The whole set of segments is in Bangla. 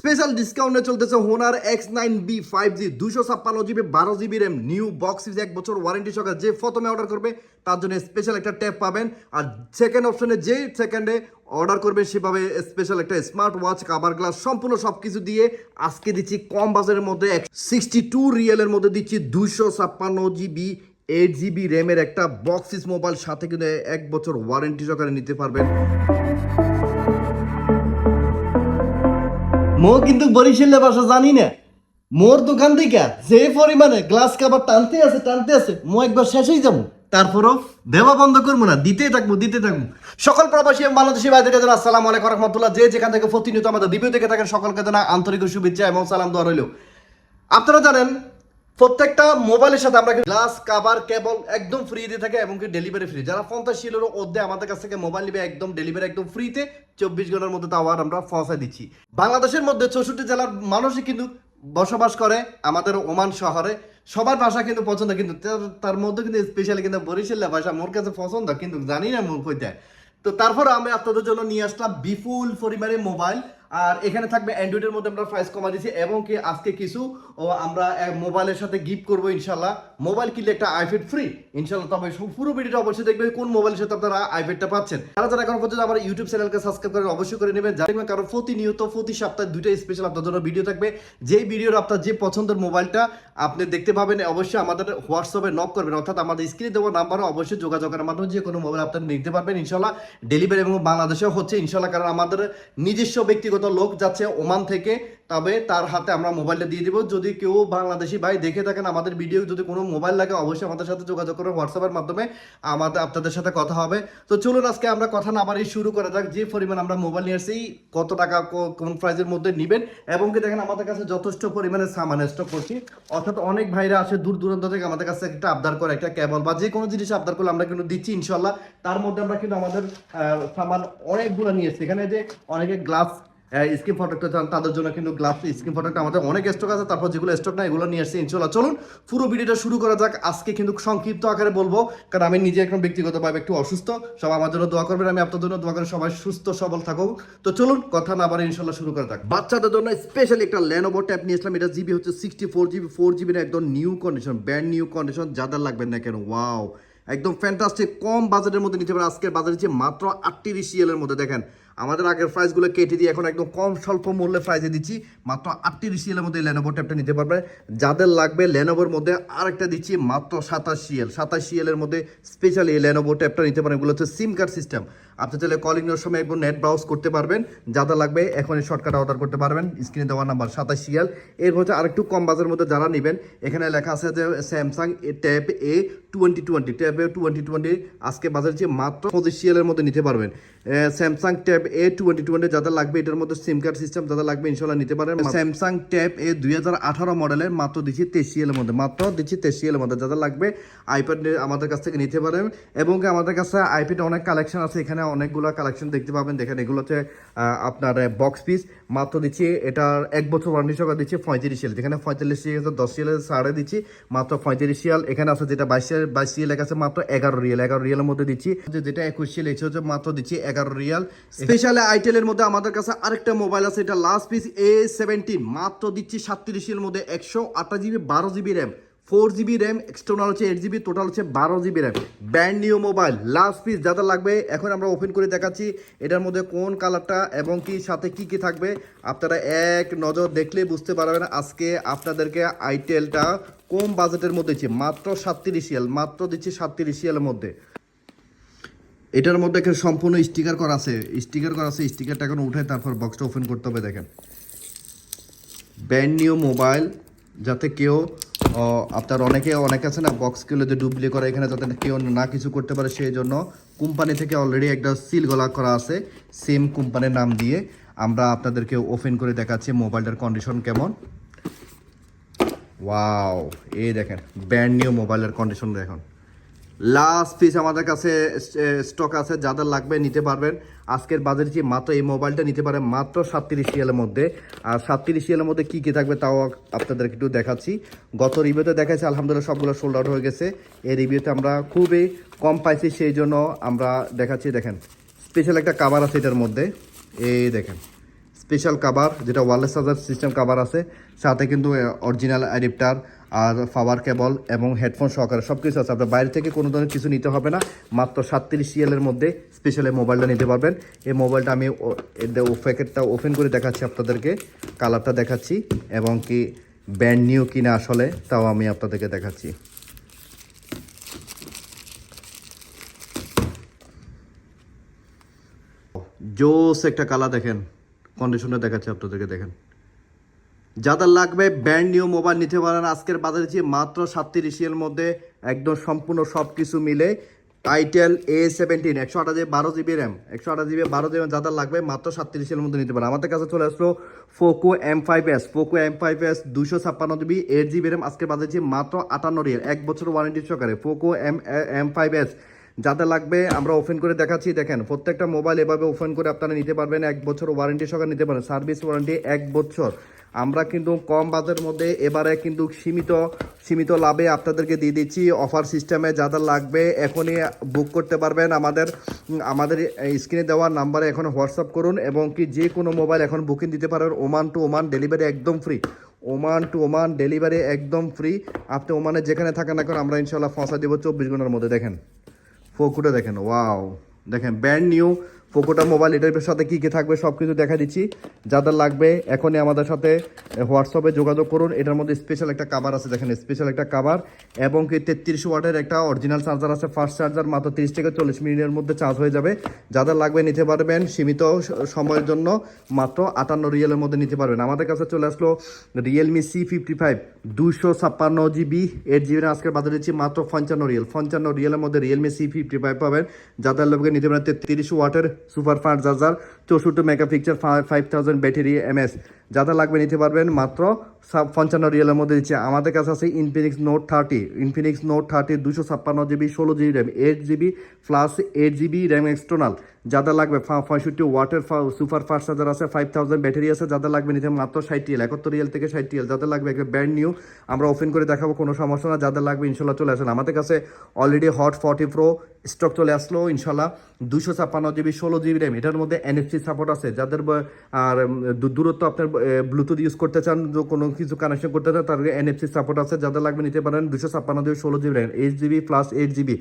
স্পেশাল ডিসকাউন্টে চলতেছে Honor X nine B five G দুশো ছাপ্পান্ন জিবি, বারো জিবি র্যাম নিউ বক্স এক বছর ওয়ারেন্টি সহকারে যে প্রথমে অর্ডার করবে, তার জন্য স্পেশাল একটা ট্যাব পাবেন। আর সেকেন্ড অপশনে যে সেকেন্ডে অর্ডার করবে, সেভাবে স্পেশাল একটা স্মার্ট ওয়াচ কাভার গ্লাস সম্পূর্ণ সব কিছু দিয়ে আজকে দিচ্ছি কম বাজারের মধ্যে এক সিক্সটি টু রিয়েলের মধ্যে দিচ্ছি দুশো ছাপ্পান্ন জিবি এইট জিবি র্যামের একটা বক্সিস মোবাইল সাথে কিন্তু এক বছর ওয়ারেন্টি সহকারে নিতে পারবেন। মো কিন্তু বরিশালের ভাষা জানি না। মোর দোকান থেকে যে পরিমাণে গ্লাস কাবার টানতে আছে টানতে আছে, মো একবার শেষেই যাব। তারপরও দেওয়া বন্ধ করব না, দিতে থাকব দিতে থাকব। সকল প্রবাসী এবং বাংলাদেশী ভাইদের জানা আসসালাম আলাইকুম রহমতুল্লাহ। যে যেখান থেকে প্রতিনিয়ত আমাদের ভিডিও থেকে থাকেন, সকলকে জানা আন্তরিক শুভেচ্ছা এবং সালাম দেওয়া রইল। আপনারা জানেন প্রত্যেকটা মোবাইলের সাথে আমরা গ্লাস কাভার কেবল একদম ফ্রি দিয়ে থাকে এবং ডেলিভারি ফ্রি যারা পঞ্চাশ শিলেরও অর্ধে আমাদের কাছ থেকে মোবাইল নিবে একদম ডেলিভারি একদম ফ্রিতে চব্বিশ ঘণ্টার মধ্যে তাও আমরা পৌঁছায় দিচ্ছি। বাংলাদেশের মধ্যে চৌষট্টি জেলার মানুষই কিন্তু বসবাস করে আমাদের ওমান শহরে। সবার ভাষা কিন্তু পছন্দ, কিন্তু তার- তার মধ্যে কিন্তু স্পেশালি কিন্তু বরিশালের ভাষা মোর কাছে পছন্দ, কিন্তু জানি না মোর কইতে। তো তারপর আমি আপনাদের জন্য নিয়ে আসলাম বিপুল পরিমাণে মোবাইল আর এখানে থাকবে অ্যান্ড্রয়েডের মধ্যে আমরা প্রাইস কমা দিয়েছি এবং কি আজকে কিছু, ও আমরা মোবাইলের সাথে গিফট করব ইনশাল্লাহ মোবাইল কিনলে একটা আইফেড ফ্রি ইনশাল্লাহ তবে পুরো ভিডিওটা অবশ্যই দেখবেন কোন মোবাইলের সাথে আপনারা আইফেডটা পাচ্ছেন। তারা যারা এখন পর্যন্ত আমার ইউটিউব চ্যানেলকে সাবস্ক্রাইব করেন অবশ্যই করে নেবেন। দেখবেন কারণ প্রতিনিয়ত, প্রতি সপ্তাহে দুইটা স্পেশাল আপনার জন্য ভিডিও থাকবে। যেই ভিডিওর আপনার যে পছন্দের মোবাইলটা আপনি দেখতে পাবেন, অবশ্যই আমাদের হোয়াটসঅ্যাপে নক করবেন। অর্থাৎ আমাদের স্ক্রিনে দেওয়া নাম্বারও অবশ্যই যোগাযোগের মাধ্যমে যে কোনো মোবাইল আপনারা নিতে পারবেন। ইনশাল্লাহ ডেলিভারি এবং বাংলাদেশেও হচ্ছে। ইনশাল্লাহ কারণ আমাদের নিজস্ব ব্যক্তিগত লোক যাচ্ছে ওমান থেকে, তবে তার হাতে আমরা মোবাইলটা দিয়ে দিব। যদি কেউ বাংলাদেশি ভাই দেখে থাকেন আমাদের ভিডিও, যদি কোনো মোবাইল লাগে, অবশ্যই আমাদের সাথে যোগাযোগ করবেন হোয়াটসঅ্যাপের মাধ্যমে। আমাদের, আপনাদের সাথে কথা হবে। তো চলুন আজকে আমরা কথা না বাড়িয়ে শুরু করা যাক। যে পরিমাণ আমরা মোবাইল নিয়ে আসছি, কত টাকা কোন প্রাইসের মধ্যে নেবেন? এবং কি দেখেন আমাদের কাছে যথেষ্ট পরিমাণে সামান স্টক করছি। অর্থাৎ অনেক ভাইরা আসে দূর দূরান্ত থেকে আমাদের কাছে একটা আবদার করে, একটা কেবল বা যে কোনো জিনিস আবদার করলে আমরা কিন্তু দিচ্ছি ইনশাল্লাহ তার মধ্যে আমরা কিন্তু আমাদের সামান অনেকগুলো নিয়ে এসেছি। এখানে যে অনেকে গ্লাস স্ক্রিন প্রোডাক্ট চান তাদের জন্য কিন্তু গ্লাস স্ক্রিন প্রোডাক্ট আমাদের অনেক স্টক আছে, তারপর যেগুলো স্টক না এগুলো নিয়ে আসছে, ইনশাল্লাহ। চলুন, পুরো ভিডিওটা শুরু করা যাক। আজকে কিন্তু সংক্ষিপ্ত আকারে বলব, কারণ আমি নিজে এখন ব্যক্তিগতভাবে একটু অসুস্থ সব আমার জন্য দোয়া করবেন, আমি আপনার জন্য দোয়া করি, সবাই সুস্থ, সবল থাকুক। তো চলুন, কথা না বাড়ি ইনশাল্লাহ শুরু করা যাক। বাচ্চাদের জন্য স্পেশালি একটা ল্যানোভো ট্যাব নিয়ে আসলাম, এটা জিবি হচ্ছে সিক্সটি ফোর জিবি ফোর জিবির একদম new condition brand new condition যাদের লাগবে না কেন ওয়াও একদম ফ্যান্টাস্টিক কম বাজেটের মধ্যে নিতে পারেন, আজকের বাজারে যে মাত্র আটত্রিশ এর মধ্যে, দেখেন। আমাদের আগের প্রাইসগুলো কেটে দিয়ে এখন একদম কম স্বল্প মূল্যে প্রাইসে দিচ্ছি। মাত্র আটত্রিশ সিএলের মধ্যে লেনোভো ট্যাবটা নিতে পারবে। যাদের লাগবে লেনোভোর মধ্যে আরেকটা দিচ্ছি, মাত্র সাতাশ সিএল সাতাশ সিএলের মধ্যে স্পেশালি লেনোভো ট্যাবটা নিতে পারেন। এগুলো হচ্ছে সিম কার্ড সিস্টেম আপনি চাইলে কলিং এর সময় একবার নেট ব্রাউজ করতে পারবেন। যাদের লাগবে এখনই শর্টকাট অর্ডার করতে পারবেন। স্ক্রিনে দেওয়া নাম্বার সাতাশ এল এর হচ্ছে আরেকটু কম বাজারের মধ্যে যারা নেবেন এখানে লেখা আছে যে Samsung tab A twenty twenty tab A twenty twenty আজকে বাজারে যে মাত্র পঁচিশ এর মধ্যে নিতে পারবেন। Samsung tab A twenty twenty যাদের লাগবে এটার মধ্যে সিম কার্ড সিস্টেম যাদের লাগবে ইনশাল্লাহ নিতে পারেন স্যামসাং ট্যাব এ দুই হাজার আঠারো মডেলের মাত্র দিচ্ছি তেইশ এর মধ্যে। মাত্র দিচ্ছি তেইশ এর মধ্যে। যাদের লাগবে আইপ্যাড আমাদের কাছ থেকে নিতে পারেন এবং আমাদের কাছে আইপ্যাড অনেক কালেকশন আছে। এখানে অনেকগুলো কালেকশন দেখতে পাবেন। দেখেন এগুলো হচ্ছে আপনার বক্স পিস মাত্র দিচ্ছি, এটার এক বছর ওয়ারেন্টি সহকারে দিচ্ছি পঁয়ত্রিশ এল যেখানে পঁয়তাল্লিশ রিয়াল দশ রিয়ালের সাড়ে দিচ্ছি, মাত্র পঁয়ত্রিশ রিয়াল এখানে আছে যেটা বাইশ বাইশ রিয়াল লেখা আছে, মাত্র এগারো রিয়াল। এগারো রিয়ালের মধ্যে দিচ্ছি। যেটা একুশ রিয়াল এসে হচ্ছে মাত্র দিচ্ছি এগারো রিয়াল। স্পেশাল আইটেলের মধ্যে আমাদের কাছে আরেকটা মোবাইল আছে, এটা লাস্ট পিস এ সেভেন্টিন মাত্র দিচ্ছি সাতত্রিশ এর মধ্যে একশো আঠাশ জিবি বারো GB RAM four GB RAM external হচ্ছে এইট জিবি টোটাল হচ্ছে বারো GB RAM. Brand new mobile last piece যাদের লাগবে, এখন আমরা ওপেন করে দেখাচ্ছি এটার মধ্যে কোন কালারটা এবং কি, সাথে কি কি থাকবে। আপনারা এক নজর দেখলেই বুঝতে পারবেন আজকে আপনাদেরকে আইটেলটা কম বাজেটের মধ্যে দিচ্ছি, মাত্র সাতত্রিশ ইয়াল মাত্র দিচ্ছি সাতত্রিশ ইয়ালের মধ্যে। এটার মধ্যে এখানে সম্পূর্ণ স্টিকার করা আছে স্টিকার করা আছে স্টিকারটা এখন উঠে তারপর বক্সটা ওপেন করতে হবে, দেখেন। ব্র্যান্ড নিউ মোবাইল যাতে কেউ আপনার অনেকে, অনেক আছে না বক্সগুলো যে ডুবলি করে এখানে যাতে কেউ না কিছু করতে পারে, সেই জন্য কোম্পানি থেকে অলরেডি একটা সিল গলা করা আছে সেম কোম্পানির নাম দিয়ে। আমরা আপনাদেরকে ওপেন করে দেখাচ্ছি মোবাইলটার কন্ডিশন কেমন। ওয়াও এই দেখেন ব্র্যান্ড নিউ মোবাইলের কন্ডিশন দেখুন। লাস্ট পিস আমাদের কাছে স্টক আছে যাদের লাগবে নিতে পারবেন। আজকের বাজারে যে মাত্র এই মোবাইলটা নিতে পারেন মাত্র সাতত্রিশ রিয়ালের মধ্যে। আর সাতত্রিশ রিয়ালের মধ্যে কী কী থাকবে তাও আপনাদেরকে একটু দেখাচ্ছি। গত রিভিউতে দেখাচ্ছি আলহামদুলিল্লাহ সবগুলো সোল্ড আউট হয়ে গেছে। এই রিভিউতে আমরা খুবই কম পাইছি, সেই জন্য আমরা দেখাচ্ছি, দেখেন। স্পেশাল একটা কাভার আছে এটার মধ্যে। এই দেখেন। স্পেশাল কাভার যেটা ওয়ারলেস চার্জার সিস্টেম কাভার আছে, সাথে কিন্তু অরিজিনাল অ্যাডিপ্টার আর পাওয়ার কেবল এবং হেডফোন সহকারে সব কিছু আছে। আপনার বাইরে থেকে কোনো ধরনের কিছু নিতে হবে না, মাত্র সাতত্রিশ সিএলের মধ্যে স্পেশাল এই মোবাইলটা নিতে পারবেন। এই মোবাইলটা আমি প্যাকেটটা ওপেন করে দেখাচ্ছি আপনাদেরকে কালারটা দেখাচ্ছি, এবং কি ব্যান্ড নিউ কিনা আসলে, তাও আমি আপনাদেরকে দেখাচ্ছি। জোস একটা কালার দেখেন। কন্ডিশনটা দেখাচ্ছে, আপনাদেরকে দেখেন। যাদের লাগবে ব্র্যান্ড নিউ মোবাইল নিতে পারেন, আজকের বাজারে যে মাত্র সাতত্রিশ এর মধ্যে একদম সম্পূর্ণ সব কিছু মিলে টাইটেল এ সেভেন্টিন একশো আটা জিবি, বারো জিবি র্যাম একশো আটা জিবি, বারো জিবি, যাদের লাগবে মাত্র সাতত্রিশের মধ্যে নিতে পারেন। আমাদের কাছে চলে আসলো Poco M five S Poco M five S দুশো ছাপ্পান্ন জিবি এইট জিবি র্যাম আজকের বাজারে যে মাত্র আটান্ন রিয়াল, এক বছর ওয়ারেন্টি সহকারে Poco M M five S যাদের লাগবে, আমরা ওপেন করে দেখাচ্ছি। দেখেন, প্রত্যেকটা মোবাইল এভাবে ওপেন করে আপনারা নিতে পারবেন, এক বছর ওয়ারেন্টি সহকারে নিতে পারেন সার্ভিস ওয়ারেন্টি এক বছর। আমরা কিন্তু কম বাজারের মধ্যে এবারে কিন্তু সীমিত সীমিত লাভে আপনাদেরকে দিয়ে দিচ্ছি অফার সিস্টেমে যাদের লাগবে এখনই বুক করতে পারবেন আমাদের আমাদের স্ক্রিনে দেওয়া নাম্বারে এখন হোয়াটসঅ্যাপ করুন এবং কি যে কোনো মোবাইল এখন বুকিং দিতে পারেন ওমান টু ওমান ডেলিভারি একদম free Oman to Oman delivery একদম ফ্রি আপনি ওমানে যেখানে থাকেন না কেন, আমরা ইনশাল্লাহ ফসা দেবো চব্বিশ ঘণ্টার মধ্যে, দেখেন। ফোকুটা দেখেন ওয়াও দেখেন ব্র্যান্ড নিউ ফোকোটা মোবাইল, এটার সাথে কী কী থাকবে সব কিছু দেখা দিচ্ছি। যাদের লাগবে, এখনই আমাদের সাথে হোয়াটসঅ্যাপে যোগাযোগ করুন। এটার মধ্যে স্পেশাল একটা কাভার আছে, দেখেন স্পেশাল একটা কাভার এবং কি তেত্রিশ ওয়াটের একটা অরিজিনাল চার্জার আছে ফার্স্ট চার্জার মাত্র তিরিশ থেকে চল্লিশ মিনিটের মধ্যে চার্জ হয়ে যাবে। যাদের লাগবে, নিতে পারবেন সীমিত সময়ের জন্য, মাত্র আটান্ন রিয়েলের মধ্যে নিতে পারবেন। আমাদের কাছে চলে আসলো রিয়েলমি সি ফিফটি ফাইভ দুশো ছাপ্পান্ন জিবি এইট জিবি আজকের বাজারে দিচ্ছি, মাত্র পঞ্চান্ন রিয়েল। পঞ্চান্ন রিয়েলের মধ্যে রিয়েলমি সি ফিফটি ফাইভ পাবেন। যাদের লোকে নিতে পারেন তেত্রিশ ওয়াটের সুপার ফাস্ট চার্জার চৌষট্টি megapixel five thousand battery MS যাদের লাগবে নিতে পারবেন মাত্র পঞ্চান্ন রিয়েলের মধ্যে দিচ্ছে। আমাদের কাছে আছে Infinix Note thirty Infinix Note thirty দুশো ছাপ্পান্ন জিবি ষোলো GB RAM eight GB plus eight GB RAM external যাদের লাগবে পঁয়ষট্টি ওয়াটের সুপার ফাস্ট চার্জার আছে ফাইভ থাউজেন্ড ব্যাটারি আছে যাদের লাগবে নিতে মাত্র ষাট রিয়েল, একাত্তর রিয়েল থেকে ষাট রিয়েল। যাদের লাগবে একটা ব্র্যান্ড নিউ আমরা ওপেন করে দেখাবো, কোনো সমস্যা না যাদের লাগবে ইনশাল্লাহ চলে আসেন। আমাদের কাছে already hot forty pro stock চলে আসলো, ইনশাল্লাহ। দুশো ছাপ্পান্ন জিবি ষোলো জিবি র্যাম এটার মধ্যে এনএফসি সাপোর্ট আছে। যাদের আর দূরত্ব আপনার ব্লুটুথ ইউজ করতে চান কোনো কিছু কানেকশন করতে চান তার এনএফসি সাপোর্ট আছে। যাদের লাগবে নিতে পারেন দুশো ছাপ্পান্ন জিবি ষোলো GB eight GB plus eight GB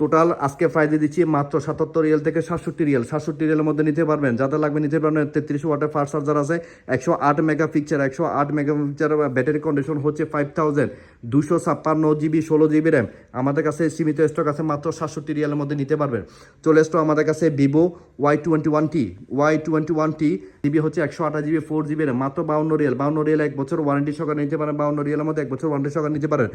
total আজকে প্রাইজে দিচ্ছি মাত্র সাতাত্তর রিয়েল থেকে সাতষট্টি রিয়েল সাতষট্টি রিয়েলের মধ্যে নিতে পারবেন। যাদের লাগবে নিতে পারবেন তেত্রিশ ওয়াটের ফাস্ট চার্জার আছে, একশো আট মেগা পিকচার একশো আট মেগা পিকচার ব্যাটারি কন্ডিশন হচ্ছে ফাইভ থাউজেন্ড দুশো ছাপ্পান্ন জিবি ষোলো জিবি র্যাম আমাদের কাছে সীমিত স্টক আছে মাত্র সাতষট্টি রিয়ালের মধ্যে নিতে পারবেন। চলে আসতো আমাদের কাছে Vivo Y twenty one T Y twenty one T GB হচ্ছে একশো আঠাশ জিবি ফোর জিবি র্যাম মাত্র বাউন্ন রিয়েল। বাউন্ন রিয়েল এক বছর ওয়ারেন্টি সহকারে নিতে পারেন, বাউন্ন রিয়েলের মধ্যে এক বছর ওয়ারেন্টি সহকারে নিতে পারেন।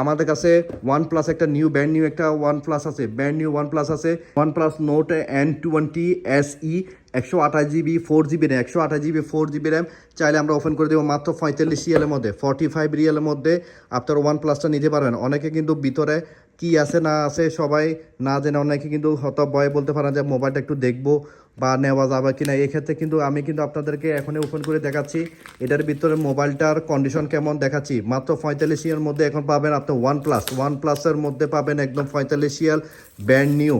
আমাদের কাছে ওয়ান প্লাস একটা নিউ ব্যান্ড নিউ একটা ওয়ান প্লাস আছে। ব্যান্ড নিউ ওয়ান প্লাস আছে। OnePlus Note N twenty S E একশো আঠাশ জিবি ফোর জিবি র্যাম একশো আঠাশ জিবি ফোর জিবি র্যাম চাইলে আমরা ওপেন করে দেবো মাত্র পঁয়তাল্লিশ রিয়ালের মধ্যে ফর্টি ফাইভ রিয়ালের মধ্যে আপনার ওয়ান প্লাসটা নিতে পারবেন। অনেকে কিন্তু ভিতরে কি আছে না আছে সবাই না জেনে অনেকে কিন্তু হত ভয়ে বলতে পারেন যে মোবাইলটা একটু দেখব। বা নেওয়া যাবে কি না, এক্ষেত্রে কিন্তু আমি কিন্তু আপনাদেরকে এখনই ওপেন করে দেখাচ্ছি। এটার ভিতরে মোবাইলটার কন্ডিশন কেমন দেখাচ্ছি? মাত্র পঁয়তাল্লিশ ইয়ার মধ্যে এখন পাবেন আপনি ওয়ান প্লাস ওয়ান প্লাসের মধ্যে পাবেন একদম পঁয়তাল্লিশ ইয়ার ব্র্যান্ড নিউ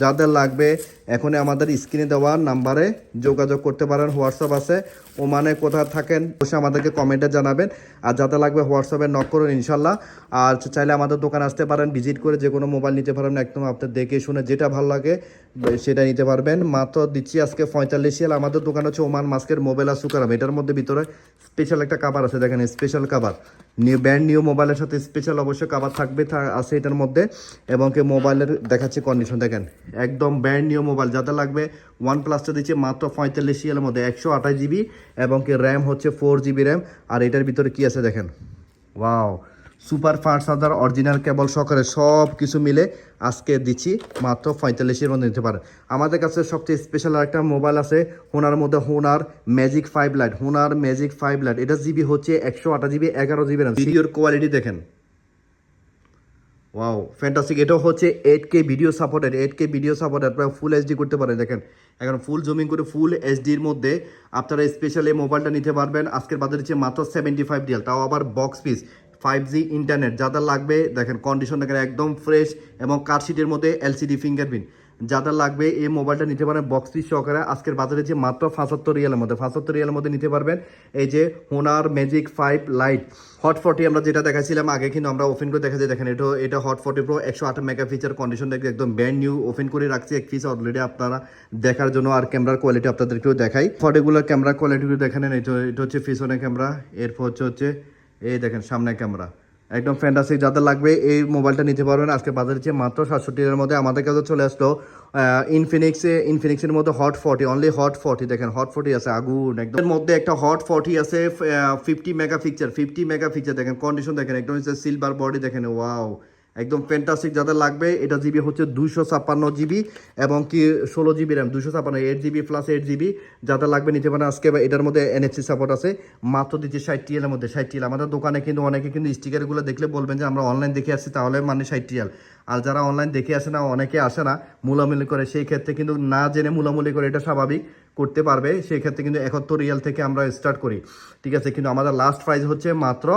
যাদের লাগবে এখন আমাদের স্ক্রিনে দেওয়া নাম্বারে যোগাযোগ করতে পারেন হোয়াটসঅ্যাপ আছে। ওমানে কোথায় থাকেন, অবশ্যই আমাদেরকে কমেন্টে জানাবেন। আর যাতে লাগবে হোয়াটসঅ্যাপে নক করুন ইনশাল্লাহ। আর চাইলে আমাদের দোকান আসতে পারেন ভিজিট করে যে কোনো মোবাইল নিতে পারবেন, একদম আপনার দেখে শুনে যেটা ভালো লাগে সেটা নিতে পারবেন। মাত্র দিচ্ছি আজকে পঁয়তাল্লিশ সিয়াল আমাদের দোকান হচ্ছে ওমান মাস্কের মোবাইল আর সুকারাম। এটার মধ্যে ভিতরে স্পেশাল একটা কাবার আছে, দেখেন স্পেশাল কাবার নিউ ব্যান্ড নিউ মোবাইলের সাথে স্পেশাল অবশ্যই কাবার থাকবে আছে এটার মধ্যে। এবং কি মোবাইলের দেখাচ্ছে কন্ডিশন দেখেন। একদম ব্যান্ড নিউ মোবাইল যাতে লাগবে ওয়ান প্লাসটা দিচ্ছে মাত্র পঁয়তাল্লিশ সিএলের মধ্যে, একশো আঠাশ জিবি এবং কি র্যাম হচ্ছে ফোর জিবি র্যাম আর এটার ভিতরে কি আছে দেখেন? Wow super fast charger original cable সহকারে সব কিছু মিলে আজকে দিচ্ছি, মাত্র পঁয়তাল্লিশের মধ্যে নিতে পারেন আমাদের কাছে সবচেয়ে স্পেশাল একটা মোবাইল আছে হোনার মধ্যে Honor Magic five lite Honor Magic five lite এটা জিবি হচ্ছে একশো আঠাশ জিবি এগারো জিবি ভিডিওর কোয়ালিটি দেখেন। ওয়াও ফ্যান্টাসিক এটাও হচ্ছে eight K video supported eight K video supported আপনারা ফুল এইচডি করতে পারেন, দেখেন। এখন ফুল জুমিং করে ফুল এইচডির মধ্যে আপনারা স্পেশাল এই মোবাইলটা নিতে পারবেন, আজকের বাজারে হচ্ছে মাত্র সেভেন্টি ফাইভ রিয়াল, তাও আবার box piece five G internet যাদের লাগবে, দেখেন কন্ডিশন দেখেন, একদম ফ্রেশ এবং কার সিটের মধ্যে এলসিডি ফিঙ্গারপ্রিন্ট যাদের লাগবে, এই মোবাইলটা নিতে পারেন বক্স সহকারে। আজকের বাজারে যে মাত্র পঁচাত্তর রিয়ালের মধ্যে, পঁচাত্তর রিয়ালের মধ্যে নিতে পারবেন এই যে Honor Magic five lite hot forty আমরা যেটা দেখাছিলাম আগে কিন্তু আমরা ওপেন করে দেখা যায় দেখেন, এটা এটা হট ফর্টি প্রো একশো আট মেগা ফিচার কন্ডিশন দেখে একদম ব্র্যান্ড নিউ ওপেন করে রাখছি। এক পিস অলরেডি আপনারা দেখার জন্য আর ক্যামেরার কোয়ালিটি আপনাদেরকেও দেখাই। ফটোগুলোর ক্যামেরা কোয়ালিটিগুলো দেখেন এটা এটা হচ্ছে পিছনে ক্যামেরা এরপর হচ্ছে হচ্ছে এই দেখেন, সামনে ক্যামেরা। একদম ফ্যান্টাসি যাদের লাগবে এই মোবাইলটা নিতে পারবেন। আজকে বাজারে চেয়ে মাত্র সাতষট্টি এর মধ্যে আমাদের কাছে চলে আসলো ইনফিনিক্সে ইনফিনিক্সের মধ্যে hot forty only hot forty দেখেন হট ফর্টি আছে, আগুন, একদম। মধ্যে একটা হট ফর্টি আছে fifty mega picture fifty mega picture দেখেন কন্ডিশন দেখেন, একদম সিলভার বডি দেখেন ওয়াও একদম ফ্যান্টাস্টিক যাদের লাগবে, এটা জিবি হচ্ছে দুশো ছাপ্পান্ন জিবি এবং কি ষোলো জিবি র্যাম দুশো ছাপ্পান্ন eight GB plus eight GB যাদের লাগবে নিতে পারেন। আজকে এটার মধ্যে এনএফসি সাপোর্ট আছে। মাত্র দিচ্ছে ষাট টিএলের মধ্যে, ষাট টিএল আমাদের দোকানে কিন্তু অনেকে কিন্তু স্টিকারগুলো দেখলে বলবেন যে, আমরা অনলাইন দেখে আসছি, তাহলে মানে ষাট টিএল আর যারা অনলাইন দেখে আসে না, অনেকে আসে না মূলামূলি করে, সেই ক্ষেত্রে কিন্তু না জেনে মূলামূলি করে এটা স্বাভাবিক। করতে পারবে, সেক্ষেত্রে কিন্তু একাত্তর রিয়াল থেকে আমরা স্টার্ট করি। ঠিক আছে, কিন্তু আমাদের লাস্ট প্রাইস হচ্ছে মাত্র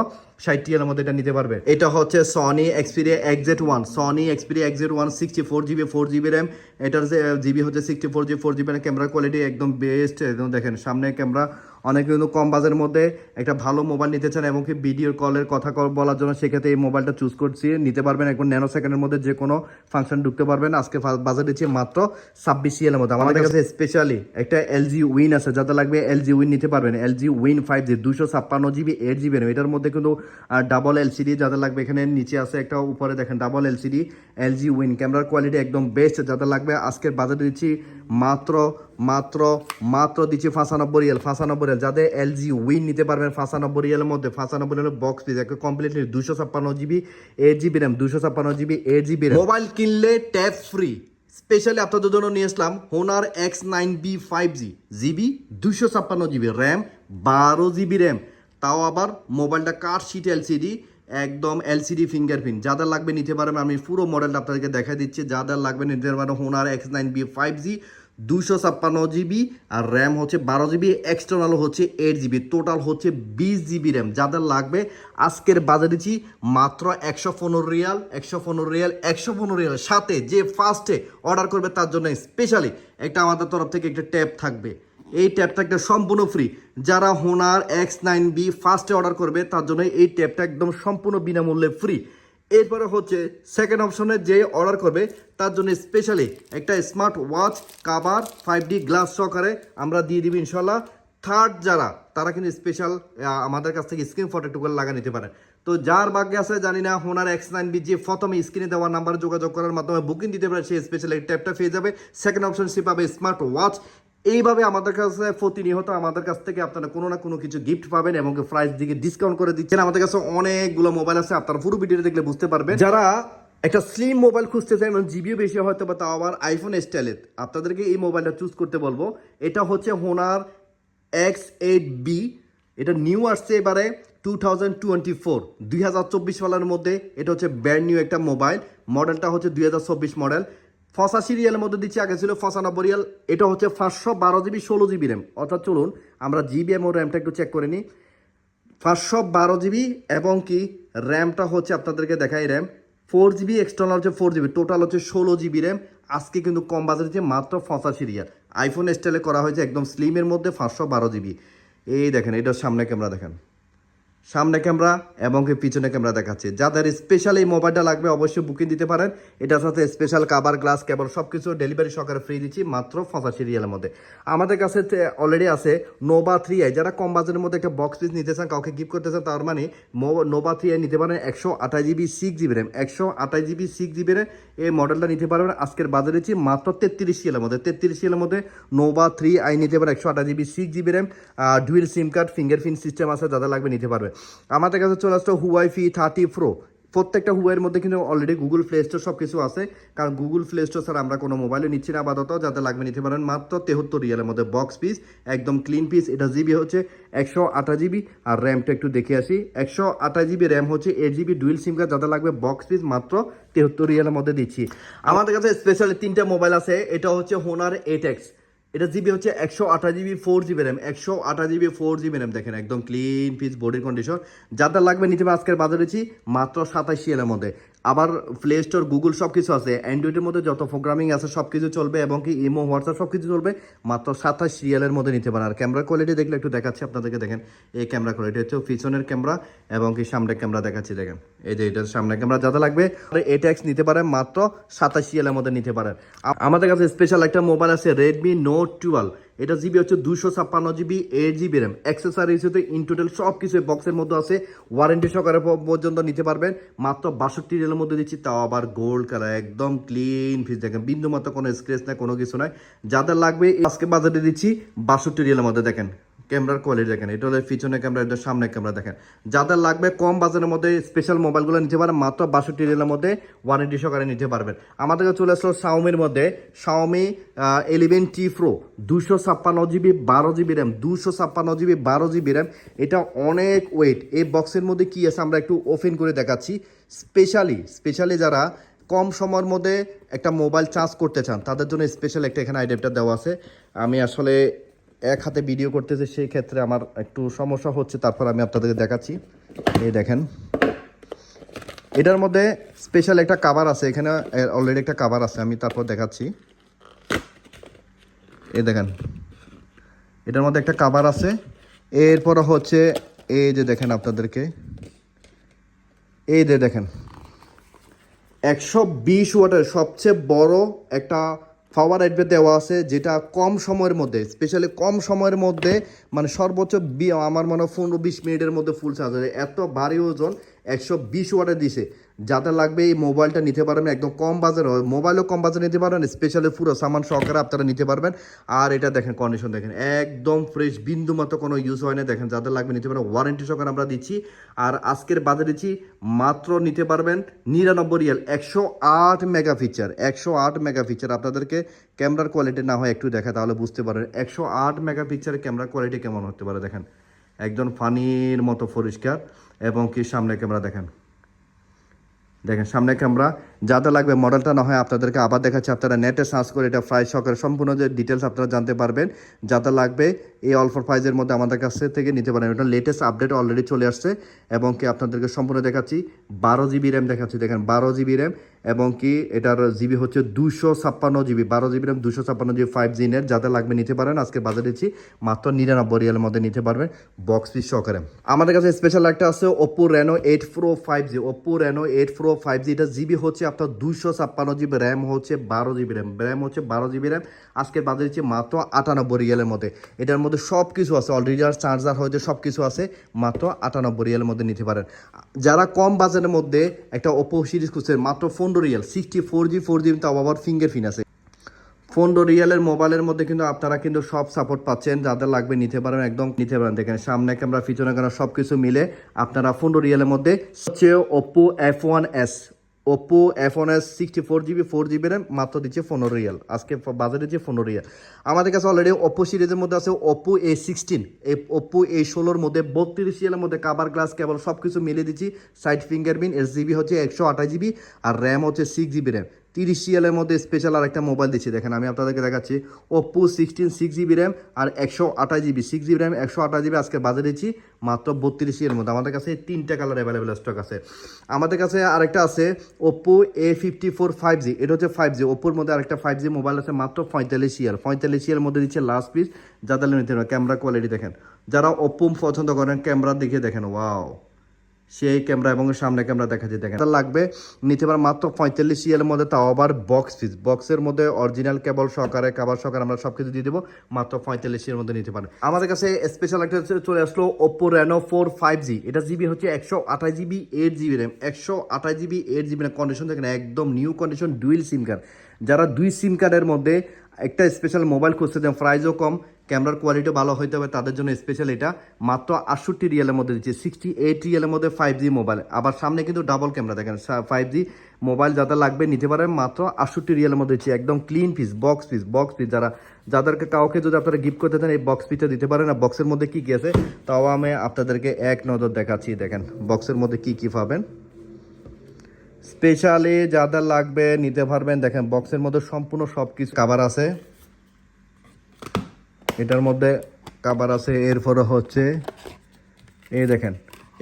ষাট রিয়ালের মধ্যে এটা নিতে পারবে। এটা হচ্ছে সনি এক্সপিরিয়া এক্সেট one Sony Xperia exact one sixty four GB four GB RAM এটার যে জিবি হচ্ছে sixty four GB four GB camera quality একদম বেস্ট একদম দেখেন, সামনে ক্যামেরা অনেক কিন্তু কম বাজের মধ্যে একটা ভালো মোবাইল নিতে চান এবং কি ভিডিও কলের কথা বলার জন্য সেক্ষেত্রে এই মোবাইলটা চুজ করছি নিতে পারবেন। এখন ন্যানো সেকেন্ডের মধ্যে যে কোনো ফাংশন ঢুকতে পারবেন। আজকে বাজার দিচ্ছি মাত্র ছাব্বিশ সিএলের মধ্যে। আমাদের কাছে স্পেশালি একটা এলজি উইন আছে। যাতে লাগবে এলজি উইন নিতে পারবেন। এলজি উইন ফাইভ জি দুশো ছাপ্পান্ন জিবি এইট জিবি এটার মধ্যে কিন্তু ডাবল এলসিডি যাদের লাগবে। এখানে নিচে আছে একটা উপরে দেখেন ডাবল এলসিডি এলজি উইন ক্যামেরার কোয়ালিটি একদম বেস্ট যাদের লাগবে আজকের বাজারে দিচ্ছি মাত্র মাত্র মাত্র দিচ্ছি ফাঁসানব্বই রিয়াল ফাঁসানব্বই রিয়াল। যাদের এলজি উইন নিতে পারবেন ফাঁসানব্বই রিয়ালের মধ্যে, ফাঁসানব্বই রিয়ালের বক্স পিস একটা কমপ্লিটলি দুশো ছাপ্পান্ন জিবি এইট জিবি র্যাম দুশো ছাপ্পান্ন জিবি এইট জিবি মোবাইল কিনলে ট্যাপ ফ্রি স্পেশালি আপনাদের জন্য নিয়ে আসলাম Honor X nine B five G GB দুশো ছাপ্পান্ন জিবি র্যাম বারো জিবি র্যাম তাও আবার মোবাইলটা কার শিট এলসিডি একদম এলসিডি ফিঙ্গারপ্রিন্ট যাদের লাগবে নিতে পারবেন, আমি পুরো মডেলটা আপনাদেরকে দেখা দিচ্ছি। যাদের লাগবে নিতে পারবেন Honor X nine B five G দুশো ছাপ্পান্ন জিবি আর র্যাম হচ্ছে বারো জিবি এক্সটার্নাল হচ্ছে এইট জিবি টোটাল হচ্ছে বিশ জিবি র্যাম। যাদের লাগবে, আজকের বাজারে দিচ্ছি মাত্র একশো পনেরো রিয়াল, একশো পনেরো রিয়াল, একশো পনেরো রিয়াল। সাথে যে ফার্স্টে অর্ডার করবে তার জন্য স্পেশালি একটা আমাদের তরফ থেকে একটা ট্যাব থাকবে। এই ট্যাবটা একটা সম্পূর্ণ ফ্রি যারা হোনার এক্স নাইন বি ফার্স্টে অর্ডার করবে, তার জন্য এই ট্যাবটা একদম সম্পূর্ণ বিনামূল্যে ফ্রি এরপরে হচ্ছে সেকেন্ড অপশনে যে অর্ডার করবে, তার জন্য স্পেশালি একটা smart watch cover five D glass সহকারে আমরা দিয়ে দিবি ইনশাল্লাহ থার্ড যারা, তারা কিন্তু স্পেশাল আমাদের কাছ থেকে স্ক্রিন ফটো একটু করে লাগা নিতে পারে। তো যার ভাগ্যে আছে, জানি না হোনার এক্স নাইন বি যে প্রথমে স্ক্রিনে দেওয়া নাম্বারে যোগাযোগ করার মাধ্যমে বুকিং দিতে পারে সেই স্পেশাল এই ট্যাবটা পেয়ে যাবে। সেকেন্ড অপশন সে পাবে স্মার্ট ওয়াচ এইভাবে আমাদের কাছে প্রতিনিয়ত আমাদের কাছ থেকে আপনারা কোনো না কোনো কিছু গিফট পাবেন এবং প্রাইস দিকে ডিসকাউন্ট করে দিচ্ছেন। আমাদের কাছে অনেকগুলো মোবাইল আছে, আপনারা পুরো ভিডিওটা দেখলে বুঝতে পারবেন। যারা একটা স্লিম মোবাইল খুঁজতে চাই এবং জিবিও বেশি হয়তো বা তাও আবার আইফোন স্টাইলের আপনাদেরকে এই মোবাইলটা চুজ করতে বলব। এটা হচ্ছে হোনার এক্স এইট বি এটা নিউ আসছে এবারে টু থাউজেন্ড টোয়েন্টি ফোর দুই হাজার চব্বিশ সালের মধ্যে। এটা হচ্ছে ব্র্যান্ড নিউ একটা মোবাইল মডেলটা হচ্ছে দুই হাজার চব্বিশ মডেল পঁচাশি রিয়ালের মধ্যে দিচ্ছি, আগে ছিল পঁচানব্বই রিয়াল, এটা হচ্ছে পাঁচশো বারো জিবি, ষোলো জিবি র্যাম অর্থাৎ চলুন, আমরা জিবি এবং র্যামটা একটু চেক করে নিই। পাঁচশো বারো জিবি এবং কি র্যামটা হচ্ছে আপনাদেরকে দেখাই র্যাম ফোর জিবি এক্সটার্নাল হচ্ছে ফোর জিবি টোটাল হচ্ছে ষোলো জিবি র্যাম আজকে কিন্তু কম বাজারে হচ্ছে মাত্র পঁচাশি রিয়াল। আইফোন স্টাইলে করা হয়েছে একদম স্লিমের মধ্যে পাঁচশো বারো জিবি। এই দেখেন, এটার সামনে ক্যামেরা দেখেন। সামনে ক্যামেরা এবং পিছনে ক্যামেরা দেখাচ্ছে। যাদের স্পেশাল এই মোবাইলটা লাগবে অবশ্যই বুকিং দিতে পারেন। এটার সাথে স্পেশাল কাভার গ্লাস কেবল সব কিছু ডেলিভারি সহকারে ফ্রি দিচ্ছি মাত্র পঁচাশি রিয়ালের মধ্যে। আমাদের কাছে অলরেডি আছে নোভা থ্রি আই যারা কম বাজারের মধ্যে একটা বক্স পিস নিতে চান, কাউকে গিফট করতে চান, তার মানে নোভা থ্রি আই নিতে পারেন একশো আঠাশ জিবি সিক্স জিবি র্যাম একশো আঠাশ জিবি সিক্স জিবি র্যাম এই মডেলটা নিতে পারবেন। আজকের বাজারে দিচ্ছি মাত্র তেত্রিশ সিএলের মধ্যে। তেত্রিশ সিএলের মধ্যে নোভা থ্রি আই নিতে পারেন একশো আঠাশ GB six GB RAM dual SIM card fingerprint system আছে, যাদের লাগবে নিতে পারবে আমাদের কাছে চলে আসতো হুয়াই ফি থার্টি প্রো প্রত্যেকটা হুয়াইয়ের মধ্যে কিন্তু অলরেডি গুগল প্লে স্টোর সব কিছু আছে। কারণ গুগল প্লে স্টোর ছাড়া আমরা কোনো মোবাইলে নিচ্ছি না আপাতত, যাতে লাগবে নিতে পারেন মাত্র তেহত্তর রিয়ালের মধ্যে বক্স পিস একদম ক্লিন পিস এটা জিবি হচ্ছে একশো আটা জিবি আর র্যামটা একটু দেখে আসি। একশো আটা জিবি র্যাম হচ্ছে eight GB dual SIM card যাতে লাগবে বক্স পিস মাত্র তেহত্তর রিয়ালের মধ্যে দিচ্ছি। আমাদের কাছে স্পেশালি তিনটা মোবাইল আছে। এটা হচ্ছে হোনার এইট এক্স এটা জিবি হচ্ছে একশো আঠাশ জিবি ফোর জিবি র্যাম একশো আঠাশ জিবি ফোর জিবি র্যাম দেখেন, একদম ক্লিন পিস বডির কন্ডিশন যাদের লাগবে নিতে আজকের বাজারেছি মাত্র সাতাশি এর মধ্যে। আবার প্লে স্টোর গুগল সব কিছু আছে অ্যান্ড্রয়েডের মধ্যে যত প্রোগ্রামিং আছে সব কিছু চলবে এবং কি ইমো হোয়াটসঅ্যাপ সব কিছু চলবে। মাত্র সাতাশ রিয়ালের মধ্যে নিতে পারেন। আর ক্যামেরা কোয়ালিটি দেখলে একটু দেখাচ্ছি আপনাদেরকে, দেখেন। এই ক্যামেরা কোয়ালিটি হচ্ছে পিছনের ক্যামেরা এবং কি সামনের ক্যামেরা দেখাচ্ছি, দেখেন। এই যে এটা সামনের ক্যামেরা যাতে লাগবে এটেক্স নিতে পারেন, মাত্র সাতাশ রিয়ালের মধ্যে নিতে পারেন। আমাদের কাছে স্পেশাল একটা মোবাইল আছে রেডমি নোট টুয়েলভ এটা জিবি হচ্ছে দুশো ছাপ্পান্ন GB eight GB RAM accessories in total সব কিছু বক্সের মধ্যে আছে। ওয়ারেন্টি সহকারে পর্যন্ত নিতে পারবেন। মাত্র বাষট্টি রেলের মধ্যে দিচ্ছি, তাও আবার গোল্ড কালার একদম ক্লিন ফিস দেখেন বিন্দু মাত্র কোনো স্ক্রেচ নাই, কোনো কিছু নাই। যাদের লাগবে, আজকে বাজারে দিচ্ছি, বাষট্টি রেলের মধ্যে দেখেন। ক্যামেরার কোয়ালিটি দেখেন। এটা হলো পিছনে ক্যামেরা, এটা সামনে ক্যামেরা দেখেন। যাদের লাগবে কম বাজারের মধ্যে স্পেশাল মোবাইলগুলো নিতে পারেন, মাত্র বাষট্টি রিয়ালের মধ্যে ওয়ারেন্টি সহকারে নিতে পারবেন। আমাদের কাছে চলে আসলো শাওমির মধ্যে শাওমি এলিভেন টি প্রো দুশো ছাপ্পান্ন জিবি বারো জিবি র্যাম দুশো ছাপ্পান্ন জিবি বারো জিবি র্যাম এটা অনেক ওয়েট এই বক্সের মধ্যে কি আছে আমরা একটু ওপেন করে দেখাচ্ছি। স্পেশালি স্পেশালি যারা কম সময়ের মধ্যে একটা মোবাইল চার্জ করতে চান, তাদের জন্য স্পেশাল একটা এখানে আইডিয়াটা দেওয়া আছে। আমি আসলে এক হাতে ভিডিও করতেছি, সেই ক্ষেত্রে আমার একটু সমস্যা হচ্ছে, তারপর আমি আপনাদেরকে দেখাচ্ছি। এই দেখেন। এটার মধ্যে স্পেশাল একটা কাভার আছে, এখানে অলরেডি একটা কাভার আছে, আমি তারপর দেখাচ্ছি। এই দেখেন। এটার মধ্যে একটা কাভার আছে। এরপর হচ্ছে, এই যে দেখেন আপনাদেরকে। এই যে দেখেন। একশো বিশ ওয়াটের সবচেয়ে বড় একটা পাওয়ার অ্যাডভেট দেওয়া আছে, যেটা কম সময়ের মধ্যে স্পেশালি কম সময়ের মধ্যে মানে সর্বোচ্চ আমার মনে হয় পনেরো বিশ মিনিটের মধ্যে ফুল চার্জ হয়ে। এত ভারী ওজন একশো বিশ ওয়াটের দিছে। যাদের লাগবে এই মোবাইলটা নিতে পারবেন, একদম কম বাজারে হয়। মোবাইলও কম বাজারে নিতে পারবেন স্পেশালি পুরো সামান সহকারে আপনারা নিতে পারবেন। আর এটা দেখেন কন্ডিশন দেখেন, একদম ফ্রেশ বিন্দু মতো কোনো ইউজ হয় না। দেখেন যাদের লাগবে নিতে পারেন ওয়ারেন্টি সহকারে আমরা দিচ্ছি। আর আজকের বাজারে দিচ্ছি, মাত্র নিতে পারবেন নিরানব্বই রিয়াল, একশো আট মেগা ফিচার একশো আট মেগা ফিচার আপনাদেরকে ক্যামেরার কোয়ালিটি না হয় একটু দেখা তাহলে বুঝতে পারেন, একশো আট মেগা পিকচারের ক্যামেরার কোয়ালিটি কেমন হতে পারে, দেখেন। একদম ফানির মতো পরিষ্কার। এবং কি সামনে ক্যামেরা দেখেন। দেখেন সামনে ক্যামেরা। যাতে লাগবে মডেলটা, না হয় আপনাদেরকে আবার দেখাচ্ছি। আপনারা নেটে সার্চ করে এটা প্রাইস সহকারে সম্পূর্ণ যে ডিটেলস আপনারা জানতে পারবেন, যাতে লাগবে এই অল্প প্রাইজের মধ্যে আমাদের কাছে থেকে নিতে পারেন। এটা লেটেস্ট আপডেট অলরেডি চলে আসছে এবং কি আপনাদেরকে সম্পূর্ণ দেখাচ্ছি। বারো জিবি র্যাম দেখাচ্ছি। দেখেন, বারো জিবি র্যাম এবং কি এটার জিবি হচ্ছে দুশো ছাপ্পান্ন জিবি, বারো জিবি র্যাম দুশো ছাপ্পান্ন জিবি ফাইভ জি নেট যাতে লাগবে নিতে পারেন। আজকে বাজারে দিচ্ছি মাত্র নিরানব্বই রিয়ালের মধ্যে নিতে পারবেন বক্স পিস সহকারে। আমাদের কাছে স্পেশাল একটা আছে Oppo Reno eight Pro five G Oppo Reno eight Pro five G এটা জিবি হচ্ছে আপনার দুশো ছাপ্পান্ন জিবি র্যাম হচ্ছে বারো জিবি র্যাম র্যাম হচ্ছে বারো জিবি র্যাম আজকে বাজারে দিচ্ছি মাত্র আটানব্বই রিয়ালের মধ্যে। এটার মধ্যে সব কিছু আছে অলরেডি আর চার্জার হয়তো সব কিছু আছে, মাত্র আটানব্বই রিয়ালের মধ্যে নিতে পারেন। যারা কম বাজারের মধ্যে একটা ওপো সিরিজ খুঁজছেন, মাত্র পনেরো Real sixty four G four G তাও আবার ফিঙ্গার ফিন আছে। পনেরো রিয়ালের মোবাইলের মধ্যে কিন্তু আপনারা কিন্তু সব সাপোর্ট পাচ্ছেন, যাদের লাগবে নিতে পারেন, একদম নিতে পারেন। দেখেন, সামনে ক্যামেরা পিছনে ক্যামেরা সব কিছু মিলে আপনারা পনেরো রিয়ালের মধ্যে সবচেয়ে Oppo F one S Oppo F one S sixty four GB four GB RAM মাত্র দিচ্ছে ফোনো রিয়াল। আজকে বাজারে দিচ্ছে ফোনো রিয়াল। আমাদের কাছে অলরেডি ওপো সিরিজের মধ্যে আছে ওপো এ সিক্সটিন এই ওপো এ ষোলোর মধ্যে বত্রিশ রিয়ালের মধ্যে কাবার গ্লাস কেবল সব কিছু মিলিয়ে দিচ্ছি। সাইড ফিঙ্গারপ্রিন্ট এস জিবি হচ্ছে একশো আঠাশ জিবি আর র্যাম হচ্ছে সিক্স জিবি র্যাম তিরিশ সিএলের মধ্যে স্পেশাল আর একটা মোবাইল দিচ্ছি, দেখেন আমি আপনাদেরকে দেখাচ্ছি। Oppo sixteen six GB RAM আর একশো আঠাশ জিবি সিক্স জিবি র্যাম একশো আঠাশ জিবি আজকে বাজে দিচ্ছি, মাত্র বত্রিশ এর মধ্যে। আমাদের কাছে তিনটা কালার অ্যাভেলেবেল স্টক আছে। আমাদের কাছে আরেকটা আছে Oppo A fifty four five G এটা হচ্ছে ফাইভ জি ওপোর মধ্যে আরেকটা ফাইভ জি মোবাইল আছে, মাত্র পঁয়তাল্লিশ ইয়ার পঁয়তাল্লিশ ইয়ার মধ্যে দিচ্ছে লাস্ট পিস যাদের নিতে ক্যামেরা কোয়ালিটি দেখেন। যারা ওপো পছন্দ করেন ক্যামেরা দেখে দেখেন ওয়াও সেই ক্যামেরা এবং সামনে ক্যামেরা দেখা যায়। দেখেন লাগবে নিতে পারে মাত্র পঁয়তাল্লিশ সিএলের মধ্যে, তাও আবার বক্স পিস বক্সের মধ্যে অরিজিনাল কেবল সহকারে কাবার সহকারে আমরা সব কিছু দিয়ে দেবো, মাত্র পঁয়তাল্লিশ এর মধ্যে নিতে পারেন আমাদের কাছে স্পেশাল একটা চলে আসলো Oppo Reno four five G এটা জিবি হচ্ছে একশো আঠাশ জিবি এইট জিবি র্যাম একশো আঠাশ জিবি এইট জিবি কন্ডিশন দেখেন, একদম new condition dual SIM card যারা দুই সিম কার্ডের মধ্যে একটা স্পেশাল মোবাইল খুঁজতে দেন প্রাইসও কম ক্যামেরার কোয়ালিটি ভালো হইতে হবে, তাদের জন্য স্পেশাল এটা। মাত্র আটষট্টি রিয়ালের মধ্যে দিচ্ছে সিক্সটি এইট রিয়ালের মধ্যে ফাইভ জি মোবাইল আবার সামনে কিন্তু ডাবল ক্যামেরা দেখেন ফাইভ জি মোবাইল যাদের লাগবে নিতে পারেন, মাত্র আটষট্টি রিয়ালের মধ্যে দিচ্ছে, একদম clean piece box piece box piece যারা, যাদেরকে কাউকে যদি আপনারা গিফট করতে দেন এই বক্স পিসটা দিতে পারেন। আর বক্সের মধ্যে কী কী আছে, তাও আমি আপনাদেরকে এক নজর দেখাচ্ছি, দেখেন বক্সের মধ্যে কী কী পাবেন। স্পেশালি যাদের লাগবে, নিতে পারবেন, দেখেন বক্সের মধ্যে সম্পূর্ণ সব কিছু কাভার আছে। এটার মধ্যে কাবার আছে, এরপরে হচ্ছে, এই দেখেন,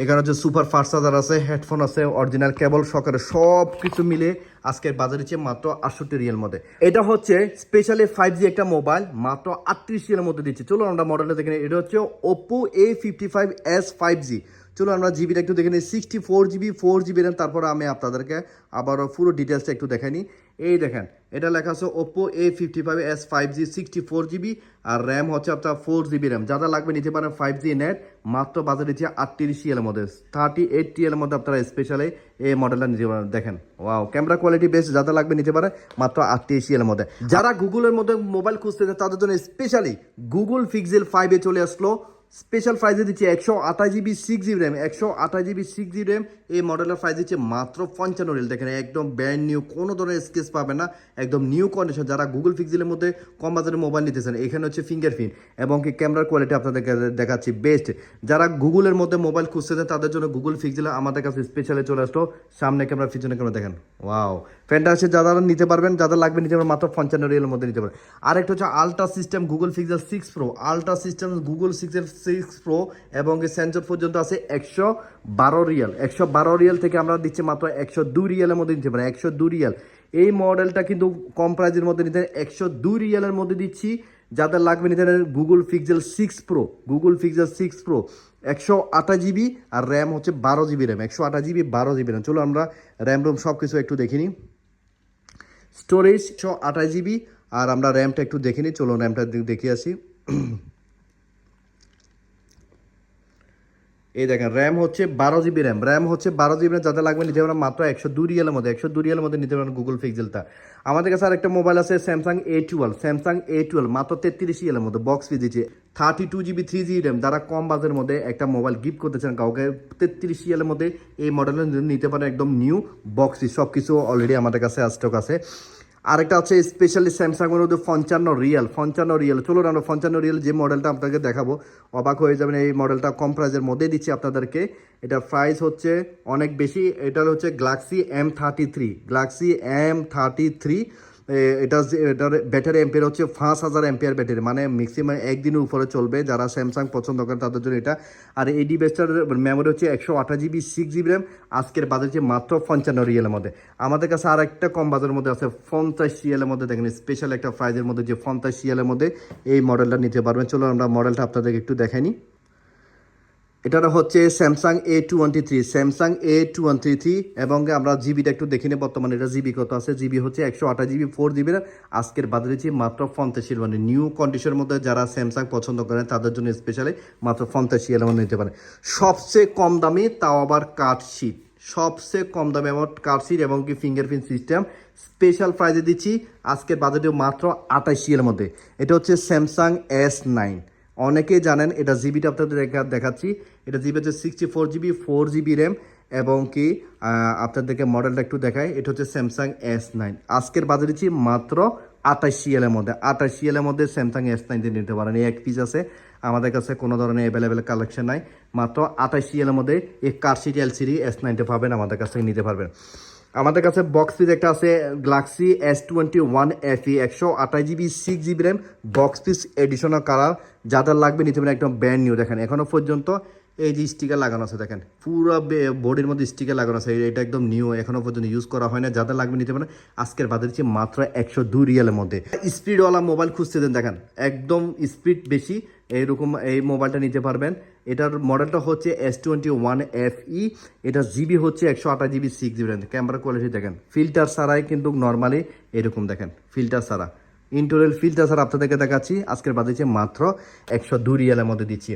এখানে হচ্ছে সুপার ফাস্ট চার্জার আছে হেডফোন আছে অরিজিনাল কেবল সকারে সব কিছু মিলে আজকের বাজারে হচ্ছে মাত্র আটষট্টি রিয়েল মধ্যে। এটা হচ্ছে স্পেশালি ফাইভ জি একটা মোবাইল মাত্র আটত্রিশ রিয়েলের মধ্যে দিচ্ছে। চলো আমরা মডেলটা দেখে নিই। এটা হচ্ছে Oppo A fifty five S five G চলো আমরা জিবিটা একটু দেখে নিই sixty four GB four GB RAM তারপর আমি আপনাদেরকে আবারও পুরো ডিটেলসটা একটু দেখে নিই এই দেখেন, এটা লেখা আছে Oppo A fifty five S five G sixty four GB R RAM হচ্ছে আপনার ফোর জিবি র্যাম যা যা লাগবে নিতে পারেন ফাইভ জি নেট মাত্র বাজারে দিচ্ছে আটত্রিশ এর মধ্যে। থার্টি এইট এর মধ্যে আপনারা স্পেশালি এই মডেলটা নিতে পারেন। দেখেন ওয়াও ক্যামেরা কোয়ালিটি বেশ যাদের লাগবে নিতে পারেন, মাত্র আটত্রিশ এর মধ্যে। যারা গুগলের মধ্যে মোবাইল খুঁজতে তাদের জন্য স্পেশালি গুগল ফিক্সেল ফাইভে চলে আসলো স্পেশাল প্রাইজে দিচ্ছে একশো আঠাশ জিবি সিক্স জিবি র্যাম একশো আঠাশ জিবি সিক্স জিবি র্যাম এই মডেলের প্রাইস দিচ্ছে মাত্র পঞ্চান্ন রিল দেখেন, একদম ব্র্যান্ড নিউ কোনো ধরনের স্কেচ পাবে না, একদম নিউ কন্ডিশন যারা গুগল পিক্সেলের মধ্যে কম বাজারের মোবাইল নিতেছেন, এখানে হচ্ছে ফিঙ্গারপ্রিন্ট এবং কি ক্যামেরার কোয়ালিটি আপনাদেরকে দেখাচ্ছি বেস্ট যারা গুগলের মধ্যে মোবাইল খুঁজতেছেন, তাদের জন্য গুগল পিক্সেল আমাদের কাছে স্পেশালে চলে আসলো। সামনে ক্যামেরা পিছনে ক্যামেরা দেখেন। ওয়াও ফ্যানটা যারা নিতে পারবেন, যাদের লাগবে নিতে পারবেন, মাত্র পঞ্চান্ন রিয়েলের মধ্যে নিতে পারবেন। আরেকটা হচ্ছে ultra system Google Pixel six Pro ultra system Google Pixel six Pro এবং সেন্সর পর্যন্ত আছে একশো বারো রিয়াল। একশো বারো রিয়াল থেকে আমরা দিচ্ছি মাত্র একশো দুই রিয়ালের মধ্যে নিতে পারেন একশো দুই রিয়াল। এই মডেলটা কিন্তু কম প্রাইজের মধ্যে নিতে একশো দুই রিয়ালের মধ্যে দিচ্ছি। যাদের লাগবে নিতে পারেন Google Pixel six Pro Google Pixel six Pro একশো আটা জিবি আর র্যাম হচ্ছে বারো জিবি র্যাম একশো আটা জিবি, বারো জিবি র্যাম চলো আমরা র্যাম রোম সব কিছু একটু দেখিনি স্টোরেজ একশো আঠাশ জিবি আর আমরা র্যামটা একটু দেখে নিই। চলো র্যামটা দেখে আসি। এই দেখেন র্যাম হচ্ছে বারো জিবি র্যাম র্যাম হচ্ছে বারো জিবি র্যাম যাতে লাগবে নিতে পারেন মাত্র একশো দুই রিয়ালের মধ্যে, একশো দুই রিয়ালের মধ্যে নিতে পারেন গুগল পিক্সেলটা আমাদের কাছে আরেকটা মোবাইল আছে Samsung A twelve Samsung A twelve মাত্র তেত্রিশ রিয়ালের মধ্যে বক্স ফি দিচ্ছে thirty two GB three GB RAM যারা কম বাজের মধ্যে একটা মোবাইল গিফট করতে চান, কাউকে তেত্রিশ রিয়ালের মধ্যে এই মডেলের নিতে পারেন, একদম নিউ বক্স সব কিছু অলরেডি আমাদের কাছে স্টক আছে। আরেকটা আছে স্পেশালি স্যামসাংয়ের মধ্যে পঞ্চান্ন রিয়েল পঞ্চান্ন রিয়েল চলুন আমরা পঞ্চান্ন রিয়েল যে মডেলটা আপনাকে দেখাবো, অবাক হয়ে যাবেন এই মডেলটা কম প্রাইজের মধ্যে দিচ্ছি আপনাদেরকে। এটা প্রাইস হচ্ছে অনেক বেশি এটা হচ্ছে Galaxy M thirty three Galaxy M thirty three এটা এটার ব্যাটারি এম্পিয়ার হচ্ছে পাঁচ হাজার এম্পিয়ার ব্যাটারি। মানে ম্যাক্সিমাম একদিনের উপরে চলবে। যারা স্যামসাং পছন্দ করেন, তাদের জন্য এটা। আর এই ডিভাইসটার মেমোরি হচ্ছে একশো আঠাশ জিবি সিক্স জিবি র্যাম আজকের বাজার হচ্ছে মাত্র পঞ্চান্ন রিয়েলের মধ্যে। আমাদের কাছে আর একটা কম বাজারের মধ্যে আছে পঞ্চাশ রিয়েলের মধ্যে। দেখেন স্পেশাল একটা প্রাইজের মধ্যে যে পঞ্চাশ রিয়েলের মধ্যে এই মডেলটা নিতে পারবেন। চলো আমরা মডেলটা আপনাদেরকে একটু দেখাই নিই এটা হচ্ছে Samsung A two twenty three Samsung A two one three three এবং আমরা জিবিটা একটু দেখে নিই বর্তমানে এটা জিবি কত আছে। জিবি হচ্ছে একশো আঠাশ জিবি ফোর জিবি আজকের বাজারে যে মাত্র পঞ্চাশির মানে নিউ কন্ডিশনের মধ্যে যারা স্যামসাং পছন্দ করেন, তাদের জন্য স্পেশালি মাত্র পঞ্চাশি মধ্যে নিতে পারে। সবচেয়ে কম দামি তাও আবার কাঠ শিট সবচেয়ে কম দামে আমার কার্ড সিট এবং কি ফিঙ্গারপ্রিন্ট সিস্টেম স্পেশাল প্রাইজে দিচ্ছি, আজকের বাজেটে মাত্র আঠাশি এর মধ্যে। এটা হচ্ছে স্যামসাং এস নাইন অনেকেই জানেন এটা জিবিটা আপনাদের দেখাচ্ছি। এটা জিবি হচ্ছে sixty four GB four GB RAM এবং কি আপনাদেরকে মডেলটা একটু দেখায় এটা হচ্ছে স্যামসাং এস নাইন আজকের বাজারে দিচ্ছি মাত্র আঠাশ সিএলের মধ্যে। আঠাশ সিএলের মধ্যে স্যামসাং এস নাইন নিতে পারেন। এই এক পিস আছে। আমাদের কাছে কোনো ধরনের অ্যাভেলেবেল কালেকশন নাই। মাত্র আঠাশ সিএলের মধ্যে এই কার্সিট এলসিডি এস নাইনটা পাবেন, আমাদের কাছ থেকে নিতে পারবেন। আমাদের কাছে বক্স পিস একটা আছে Galaxy S twenty one F E একশো আঠাশ GB six GB RAM box piece additional colour যাদের লাগবে নিতে পারেন একদম ব্র্যান্ড নিউ দেখেন। এখনও পর্যন্ত এই যে স্টিকার লাগানো আছে, দেখেন। পুরো বডির মধ্যে স্টিকার লাগানো আছে এটা একদম নিউ এখনও পর্যন্ত ইউজ করা হয় না। যাদের লাগবে নিতে পারেন, আজকের বাজার দিচ্ছি মাত্র একশো দুই রিয়ালের মধ্যে। স্পিডওয়ালা মোবাইল খুঁজতে দেন, দেখেন। একদম স্পিড বেশি, এইরকম এই মোবাইলটা নিতে পারবেন। এটার মডেলটা হচ্ছে S twenty one F E এটা জিবি হচ্ছে একশো আঠাশ GB six GB RAM camera quality দেখেন। ফিল্টার ছাড়াই কিন্তু নর্মালি এরকম দেখেন ফিল্টার ছাড়া। ইন্টোরিয়াল ফিল্টার ছাড়া আপনাদেরকে দেখাচ্ছি, আজকের বাজেছে মাত্র একশো দুই রিয়ালের মধ্যে দিচ্ছি।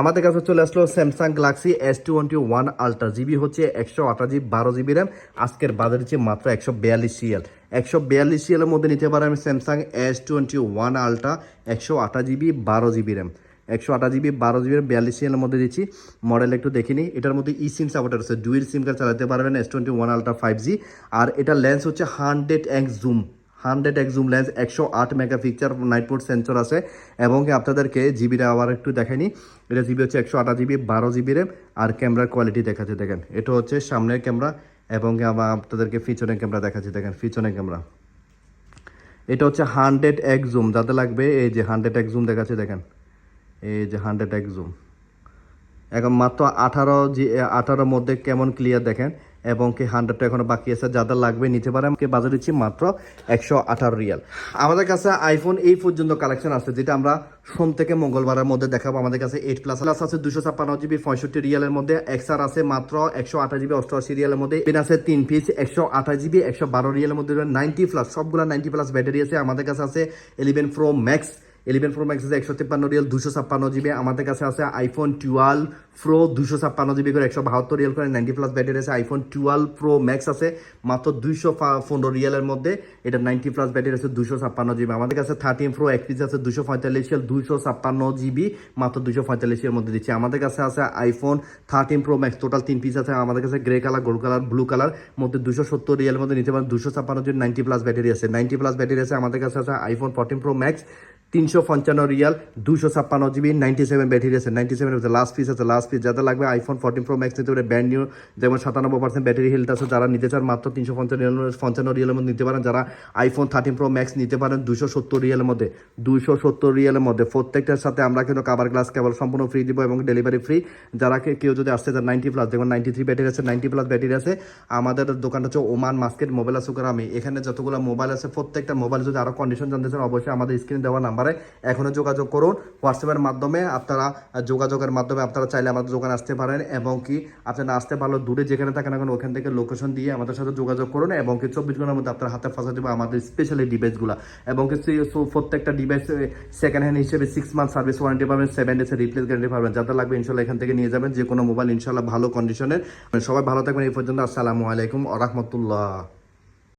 আমাদের কাছে চলে আসলো Samsung Galaxy S twenty one Ultra GB হচ্ছে একশো আঠাশ জিবি বারো জিবি র্যাম আজকের বাজার হচ্ছে মাত্র একশো বিয়াল্লিশ সিএল একশো বিয়াল্লিশ সিএলের মধ্যে নিতে পারেন Samsung S twenty one Ultra একশো আঠাশ জিবি বারো জিবি র্যাম একশো আঠাশ জিবি, বারো জিবি বিয়াল্লিশ সিএলের মধ্যে দিচ্ছি। মডেল একটু দেখিনি এটার মধ্যে ই সিম সাপোর্টার আছে। ডুয়েল সিম কার্ড চালাতে পারবেন S twenty one Ultra five G আর এটা লেন্স হচ্ছে hundred X zoom hundred X zoom lens একশো আট mega picture night mode sensor আছে। এবং আপনাদেরকে জিবিটা আবার একটু দেখাইনি এটা জিবি হচ্ছে একশো আঠাশ জিবি, বারো জিবি র্যাম আর ক্যামেরার কোয়ালিটি দেখাচ্ছে, দেখেন। এটা হচ্ছে সামনের ক্যামেরা এবং কি আবার আপনাদেরকে পিছনের ক্যামেরা দেখাচ্ছি, দেখেন, পিছনের ক্যামেরা এটা হচ্ছে হান্ড্রেড এক্স জুম যাতে লাগবে, এই যে হান্ড্রেড এক্স জুম দেখাচ্ছে, দেখেন। এই যে হান্ড্রেড এক জুম। এখন মাত্র আঠারো জি আঠারোর মধ্যে কেমন ক্লিয়ার দেখেন? এবং কি হান্ড্রেডটা এখনও বাকি আছে? যাদের লাগবে নিতে পারে আমাকে বাজার দিচ্ছি মাত্র একশো আঠারো রিয়াল। আমাদের কাছে আইফোন এই পর্যন্ত কালেকশন আছে, যেটা আমরা সোম থেকে মঙ্গলবারের মধ্যে দেখাবো আমাদের কাছে এইট প্লাস প্লাস আছে দুশো ছাপ্পান্ন জিবি পঁয়ষট্টি রিয়ালের মধ্যে। এক্সআর আছে মাত্র একশো আঠাশ জিবি অষ্টআশি রিয়ালের মধ্যে। পেন আছে তিন পিস একশো আঠাশ জিবি একশো বারো রিয়ালের মধ্যে। নাইনটি প্লাস সবগুলো নাইনটি প্লাস ব্যাটারি আছে। আমাদের কাছে আছে eleven Pro Max eleven Pro Max আছে একশো তিপ্পান্ন রিয়াল দুশো ছাপ্পান্ন জিবি আমাদের কাছে আছে আইফোন টুয়েলভ প্রো দুশো ছাপ্পান্ন জিবি করে একশো বাহাত্তর রিয়াল করে নাইনটি প্লাস ব্যাটারি আছে। আইফোন টুয়েলভ প্রো ম্যাক্স আছে, মাত্র দুইশো পনেরো রিয়ালের মধ্যে। এটা নাইনটি প্লাস ব্যাটারি আছে দুশো ছাপ্পান্ন জিবি আমাদের কাছে থার্টিন প্রো এক পিস আছে দুশো পঁয়তাল্লিশ রিয়াল দুশো ছাপ্পান্ন জিবি মাত্র দুশো পঁয়তাল্লিশ এর মধ্যে দিচ্ছি। আমাদের কাছে আছে iPhone thirteen Pro Max total তিন পিস আছে। আমাদের কাছে grey colour gold colour blue colour মধ্যে দুশো সত্তর রিয়ালের মধ্যে নিতে পারেন। দুশো ছাপ্পান্ন জিবি নাইনটি প্লাস ব্যাটারি আছে। নাইনটি প্লাস ব্যাটারি আছে। আমাদের কাছে আছে আইফোন ফোরটিন প্রো ম্যাক্স তিনশো পঞ্চান্ন রিয়াল দুশো ছাপ্পান্ন জিবি নাইনটি সেভেন ব্যাটারি আছে। নাইনটি সেভেন আছে লাস্ট পিস আছে লাস্ট পিস যাদের লাগবে আইফোন ফোরটিন প্রো ম্যাক্স নিতে পারে ব্র্যান্ড নিউ যেমন সাতানব্বই পার্সেন্ট ব্যাটারি হেলথ আছে। যারা নিতে চান মাত্র তিনশো পঞ্চান্ন পঞ্চান্ন রিয়ালের মধ্যে নিতে পারেন। যারা আইফোন থার্টিন প্রো ম্যাক্স নিতে পারেন দুশো সত্তর রিয়ালের মধ্যে। দুশো সত্তর রিয়ালের মধ্যে। প্রত্যেকটার সাথে আমরা কিন্তু কাবার গ্লাস কেবল সম্পূর্ণ ফ্রি দিব এবং ডেলিভারি ফ্রি যারা কেউ যদি আসতে চান নাইনটি প্লাস যেমন নাইনটি থ্রি ব্যাটারি আছে নাইনটি প্লাস ব্যাটারি আছে। আমাদের দোকানটা হচ্ছে ওমান মার্কেট, মোবাইল আছে আমি। এখানে যতগুলো মোবাইল আছে, প্রত্যেকটা মোবাইল যদি আরও কন্ডিশন জানতে চান, অবশ্যই আমাদের স্ক্রিনে দেওয়া নাম্বারে এখনও যোগাযোগ করুন। হোয়াটসঅ্যাপের মাধ্যমে আপনারা যোগাযোগের মাধ্যমে আপনারা চাইলে আমাদের দোকানে আসতে পারেন এবং কি আপনারা আসতে পারলে দূরে যেখানে থাকেন এখন ওখান থেকে লোকেশন দিয়ে আমাদের সাথে যোগাযোগ করুন এবং কি চব্বিশ ঘণ্টার মধ্যে আপনার হাতে ফাঁসা দেবো আমাদের স্পেশালি ডিভাইসগুলো এবং কি প্রত্যেকটা ডিভাইস সেকেন্ড হ্যান্ড হিসেবে সিক্স মান্থ সার্ভিস ওয়ারেন্টি পাবেন সেভেন ডেসের রিপ্লেস গ্যারান্টি পাবেন। যাদের লাগবে ইনশাল্লাহ এখান থেকে নিয়ে যাবেন। যে কোনো মোবাইল ইনশাল্লাহ ভালো কন্ডিশনের সবাই ভালো থাকবেন এই পর্যন্ত। আসসালামু আলাইকুম আ রহমতুল্লাহ।